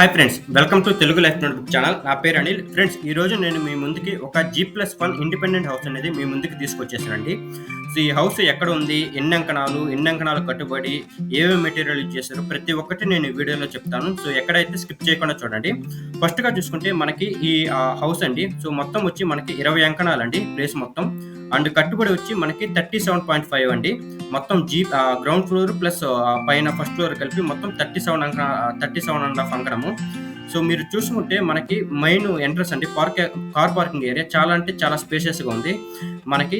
Hi friends welcome to Telugu life notebook channel నా పేరు Anil. Friends ఈ రోజు నేను మీ ముందుకి ఒక G plus one independent house అనేది మీ ముందుకి తీసుకొచ్చేసానండి. సో ఈ హౌస్ ఎక్కడ ఉంది ఎన్ని అంకణాలు ఎన్ని అంకణాలు కట్టుబడి ఏమేమి మెటీరియల్ యూజ్ చేశారు ప్రతి ఒక్కటి నేను ఈ వీడియోలో చెప్తాను. సో ఎక్కడైతే స్కిప్ చేయకుండా చూడండి. ఫస్ట్గా చూసుకుంటే మనకి ఈ హౌస్ అండి. సో మొత్తం వచ్చి మనకి ఇరవై అంకణాలు అండి ప్లేస్ మొత్తం. అండ్ కట్టుబడి వచ్చి మనకి థర్టీ సెవెన్ పాయింట్ ఫైవ్ అండి. మొత్తం జీ గ్రౌండ్ ఫ్లోర్ ప్లస్ పైన ఫస్ట్ ఫ్లోర్ కలిపి మొత్తం థర్టీ సెవెన్ అంక థర్టీ సెవెన్ అండ్ హాఫ్ అంకణము. సో మీరు చూసుకుంటే మనకి మెయిన్ ఎంట్రన్స్ అండి. పార్క్ కార్ పార్కింగ్ ఏరియా చాలా అంటే చాలా స్పేషియస్గా ఉంది. మనకి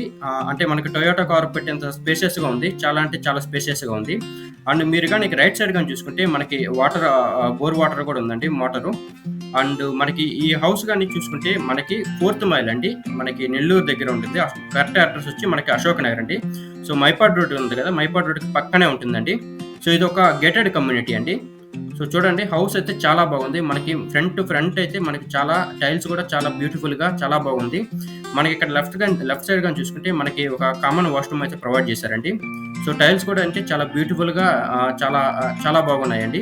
అంటే మనకి టొయోటా కార్ పెట్టేంత స్పేషియస్గా ఉంది. చాలా అంటే చాలా స్పేషియస్గా ఉంది. అండ్ మీరు కానీ రైట్ సైడ్ కానీ చూసుకుంటే మనకి వాటర్ బోర్ వాటర్ కూడా ఉందండి మోటారు అండ్ మనకి ఈ హౌస్ కానీ చూసుకుంటే మనకి ఫోర్త్ మైల్ అండి. మనకి నెల్లూరు దగ్గర ఉంటుంది. కరెక్ట్ అడ్రస్ వచ్చి మనకి అశోక్ నగర్ అండి. సో మైపాడ్ రోడ్ ఉంది కదా మైపాడ్ రోడ్కి పక్కనే ఉంటుందండి. సో ఇది ఒక గేటెడ్ కమ్యూనిటీ అండి. సో చూడండి హౌస్ అయితే చాలా బాగుంది. మనకి ఫ్రంట్ టు ఫ్రంట్ అయితే మనకి చాలా టైల్స్ కూడా చాలా బ్యూటిఫుల్గా చాలా బాగుంది. మనకి ఇక్కడ లెఫ్ట్ కానీ లెఫ్ట్ సైడ్ కానీ చూసుకుంటే మనకి ఒక కామన్ వాష్రూమ్ అయితే ప్రొవైడ్ చేశారండి. సో టైల్స్ కూడా అంటే చాలా బ్యూటిఫుల్గా చాలా చాలా బాగున్నాయండి.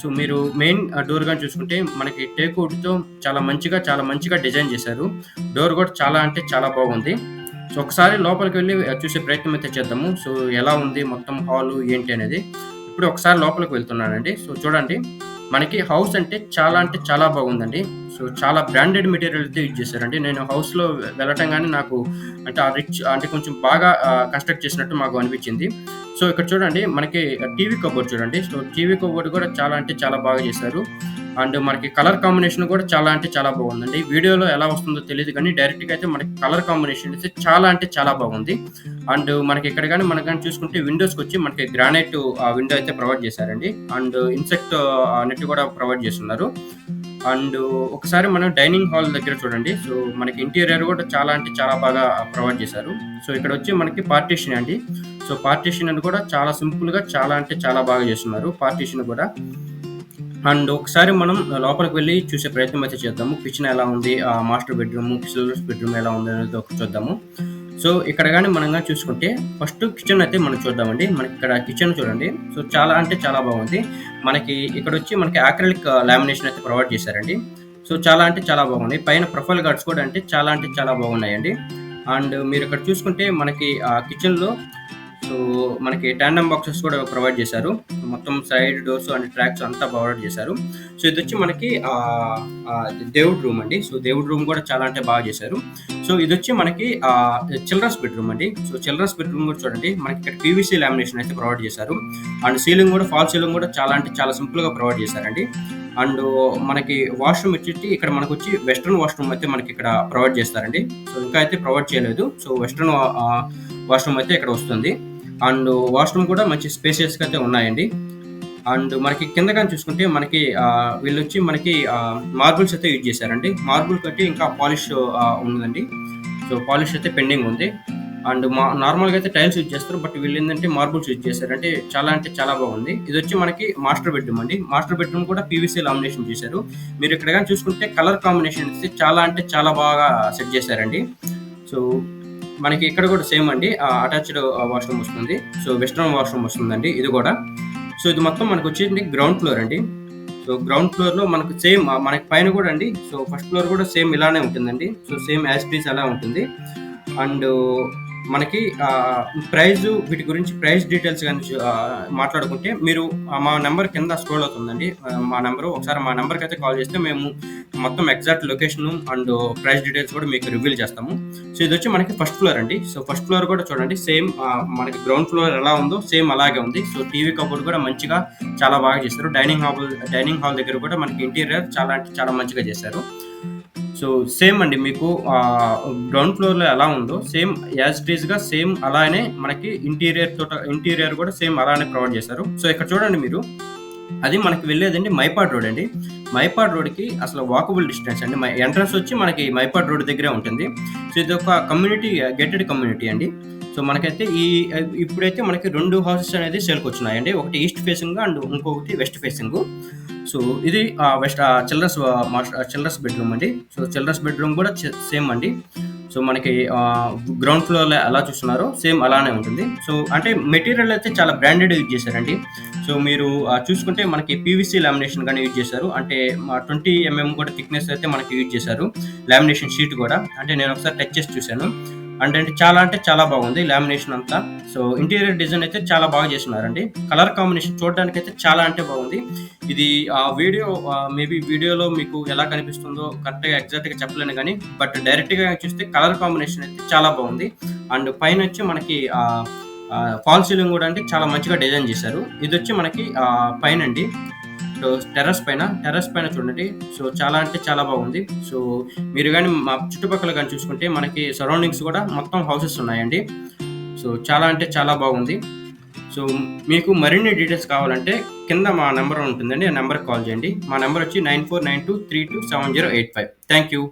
సో మీరు మెయిన్ డోర్ కానీ చూసుకుంటే మనకి టేక్తో చాలా మంచిగా చాలా మంచిగా డిజైన్ చేశారు. డోర్ కూడా చాలా అంటే చాలా బాగుంది. సో ఒకసారి లోపలికి వెళ్ళి చూసే ప్రయత్నం అయితే చేద్దాము. సో ఎలా ఉంది మొత్తం హాలు ఏంటి అనేది. ఇప్పుడు ఒకసారి లోపలికి వెళ్తున్నానండి. సో చూడండి. మనకి హౌస్ అంటే చాలా అంటే చాలా బాగుందండి. సో చాలా బ్రాండెడ్ మెటీరియల్ అయితే యూజ్ చేశారండి. నేను హౌస్లో వెళ్ళటం కానీ నాకు అంటే ఆ రిచ్ అంటే కొంచెం బాగా కన్స్ట్రక్ట్ చేసినట్టు మాకు అనిపించింది. సో ఇక్కడ చూడండి మనకి టీవీ కబోర్డ్ చూడండి. సో టీవీ కబోర్డ్ కూడా చాలా అంటే చాలా బాగా చేశారు. అండ్ మనకి కలర్ కాంబినేషన్ కూడా చాలా అంటే చాలా బాగుందండి. వీడియోలో ఎలా వస్తుందో తెలియదు కానీ డైరెక్ట్గా అయితే మనకి కలర్ కాంబినేషన్ అయితే చాలా అంటే చాలా బాగుంది. అండ్ మనకి ఇక్కడ కానీ మనకి కానీ చూసుకుంటే విండోస్కి వచ్చి మనకి గ్రానైట్ విండో అయితే ప్రొవైడ్ చేశారండి. అండ్ ఇన్సెక్ట్ నెట్ కూడా ప్రొవైడ్ చేస్తున్నారు. అండ్ ఒకసారి మనం డైనింగ్ హాల్ దగ్గర చూడండి. సో మనకి ఇంటీరియర్ కూడా చాలా అంటే చాలా బాగా ప్రొవైడ్ చేశారు. సో ఇక్కడ వచ్చి మనకి పార్టీషన్ అండి. సో పార్టీషన్ అని కూడా చాలా సింపుల్గా చాలా అంటే చాలా బాగా చేస్తున్నారు. పార్టీషన్ కూడా అండ్ ఒకసారి మనం లోపలికి వెళ్ళి చూసే ప్రయత్నం అయితే చేద్దాము. కిచెన్ ఎలా ఉంది? ఆ మాస్టర్ బెడ్రూమ్ చిల్డ్రన్స్ బెడ్రూమ్ ఎలా ఉంది అనేది ఒక చూద్దాము. సో ఇక్కడ కానీ మనం చూసుకుంటే ఫస్ట్ కిచెన్ అయితే మనం చూద్దామండి. మనకి ఇక్కడ కిచెన్ చూడండి. సో చాలా అంటే చాలా బాగుంది. మనకి ఇక్కడ వచ్చి మనకి ఆక్రిలిక్ లామినేషన్ అయితే ప్రొవైడ్ చేశారండి. సో చాలా అంటే చాలా బాగుంది. పైన ప్రొఫైల్ గార్డ్స్ కూడా అంటే చాలా అంటే చాలా బాగున్నాయండి. అండ్ మీరు ఇక్కడ చూసుకుంటే మనకి ఆ కిచెన్లో సో మనకి టాండమ్ బాక్సెస్ కూడా ప్రొవైడ్ చేశారు. మొత్తం సైడ్ డోర్స్ అండ్ ట్రాక్స్ అంతా ప్రొవైడ్ చేశారు. సో ఇది వచ్చి మనకి ఆ, రూమ్ అండి. సో దేవుడ్ రూమ్ కూడా చాలా అంటే బాగా చేశారు. సో ఇది వచ్చి మనకి చిల్డ్రన్స్ బెడ్రూమ్ అండి. సో చిల్డ్రన్స్ బెడ్రూమ్ కూడా చూడండి. మనకి ఇక్కడ పీవీసీ లామినేషన్ అయితే ప్రొవైడ్ చేశారు. అండ్ సీలింగ్ కూడా ఫాల్ సీలింగ్ కూడా చాలా అంటే చాలా సింపుల్గా ప్రొవైడ్ చేశారండి. అండ్ మనకి వాష్రూమ్ వచ్చేసి ఇక్కడ మనకు వచ్చి వెస్ట్రన్ వాష్రూమ్ అయితే మనకి ఇక్కడ ప్రొవైడ్ చేస్తారండి. సో ఇంకా అయితే ప్రొవైడ్ చేయలేదు. సో వెస్ట్రన్ వాష్రూమ్ అయితే ఇక్కడ వస్తుంది. అండ్ వాష్రూమ్ కూడా మంచి స్పేసియస్ అయితే ఉన్నాయండి. అండ్ మనకి కింద కానీ చూసుకుంటే మనకి వీళ్ళు వచ్చి మనకి మార్బుల్స్ అయితే యూజ్ చేశారండి. మార్బుల్ కట్టి ఇంకా పాలిష్ ఉందండి. సో పాలిష్ అయితే పెండింగ్ ఉంది. అండ్ మా నార్మల్గా అయితే టైల్స్ యూజ్ చేస్తారు. బట్ వీళ్ళు ఏంటంటే మార్బుల్స్ యూజ్ చేశారు అంటే చాలా అంటే చాలా బాగుంది. ఇది వచ్చి మనకి మాస్టర్ బెడ్రూమ్ అండి. మాస్టర్ బెడ్రూమ్ కూడా పీవీసీ లామినేషన్ చేశారు. మీరు ఇక్కడ కానీ చూసుకుంటే కలర్ కాంబినేషన్ అయితే చాలా అంటే చాలా బాగా సెట్ చేశారండి. సో మనకి ఇక్కడ కూడా సేమ్ అండి. అటాచ్డ్ వాష్రూమ్ వస్తుంది. సో వెస్ట్రన్ వాష్రూమ్ వస్తుందండి. ఇది కూడా. సో ఇది మొత్తం మనకు వచ్చేసి గ్రౌండ్ ఫ్లోర్ అండి. సో గ్రౌండ్ ఫ్లోర్లో మనకు సేమ్ మనకి పైన కూడా అండి. సో ఫస్ట్ ఫ్లోర్ కూడా సేమ్ ఇలానే ఉంటుందండి. సో సేమ్ యాజ్ పీస్ అలా ఉంటుంది. అండ్ మనకి ప్రైజ్ వీటి గురించి ప్రైస్ డీటెయిల్స్ కానీ మాట్లాడుకుంటే మీరు మా నెంబర్ కింద స్క్రోల్ అవుతుందండి. మా నెంబర్ ఒకసారి మా నెంబర్కి అయితే కాల్ చేస్తే మేము మొత్తం exact location and price details కూడా మీకు రివీల్ చేస్తాము. సో ఇది వచ్చి మనకి ఫస్ట్ ఫ్లోర్ అండి. సో ఫస్ట్ ఫ్లోర్ కూడా చూడండి. సేమ్ మనకి గ్రౌండ్ ఫ్లోర్ ఎలా ఉందో సేమ్ అలాగే ఉంది. సో టీవీ కబోర్డ్ కూడా మంచిగా చాలా బాగా చేశారు. డైనింగ్ హాల్ డైనింగ్ హాల్ దగ్గర కూడా మనకి ఇంటీరియర్ చాలా అంటే చాలా మంచిగా చేశారు. సో సేమ్ అండి మీకు గ్రౌండ్ ఫ్లోర్లో ఎలా ఉందో సేమ్ యాజ్ ఇట్గా సేమ్ అలానే మనకి ఇంటీరియర్ తోట ఇంటీరియర్ కూడా సేమ్ అలానే ప్రొవైడ్ చేశారు. సో ఇక్కడ చూడండి మీరు అది మనకి వెళ్ళేదండి మైపాడ్ రోడ్ అండి. మైపాడ్ రోడ్కి అసలు వాకబుల్ డిస్టెన్స్ అండి. ఎంట్రన్స్ వచ్చి మనకి మైపాడ్ రోడ్ దగ్గరే ఉంటుంది. సో ఇది ఒక కమ్యూనిటీ గెటెడ్ కమ్యూనిటీ అండి. సో మనకైతే ఈ ఇప్పుడైతే మనకి రెండు హౌసెస్ అనేది సేల్కి వచ్చినాయండి. ఒకటి ఈస్ట్ ఫేసింగ్ అండ్ ఇంకొకటి వెస్ట్ ఫేసింగ్ సో ఇది west children's master children's bedroom అండి. సో చిల్డ్రన్స్ బెడ్రూమ్ కూడా సేమ్ అండి. సో మనకి గ్రౌండ్ ఫ్లోర్లో ఎలా చూస్తున్నారో సేమ్ అలానే ఉంటుంది. సో అంటే మెటీరియల్ అయితే చాలా బ్రాండెడ్ యూజ్ చేశారండి. సో మీరు చూసుకుంటే మనకి పీవీసీ లామినేషన్ కానీ యూజ్ చేశారు. అంటే ట్వంటీ ఎంఎం కూడా థిక్నెస్ అయితే మనకి యూజ్ చేశారు. లామినేషన్ షీట్ కూడా. అంటే నేను ఒకసారి టచ్ చేసి చూశాను. అంటే అంటే చాలా అంటే చాలా బాగుంది లామినేషన్ అంతా. సో ఇంటీరియర్ డిజైన్ అయితే చాలా బాగా చేస్తున్నారండి. కలర్ కాంబినేషన్ చూడడానికి అయితే చాలా అంటే బాగుంది. ఇది ఆ వీడియో మేబీ వీడియోలో మీకు ఎలా కనిపిస్తుందో కరెక్ట్గా ఎగ్జాక్ట్గా చెప్పలేను కానీ బట్ డైరెక్ట్గా చూస్తే కలర్ కాంబినేషన్ అయితే చాలా బాగుంది. అండ్ పైన వచ్చి మనకి ఫాల్ సీలింగ్ కూడా అంటే చాలా మంచిగా డిజైన్ చేశారు. ఇది వచ్చి మనకి పైన అండి సో టెర్రస్ పైన టెర్రస్ పైన చూడండి. సో చాలా అంటే చాలా బాగుంది. సో మీరు కానీ మా చుట్టుపక్కల కానీ చూసుకుంటే మనకి సరౌండింగ్స్ కూడా మొత్తం హౌసెస్ ఉన్నాయండి. సో చాలా అంటే చాలా బాగుంది. సో మీకు మరిన్ని డీటెయిల్స్ కావాలంటే కింద మా నెంబర్ ఉంటుందండి. ఆ నెంబర్కి కాల్ చేయండి. మా నెంబర్ వచ్చి nine four nine two three two seven zero eight five. Thank you.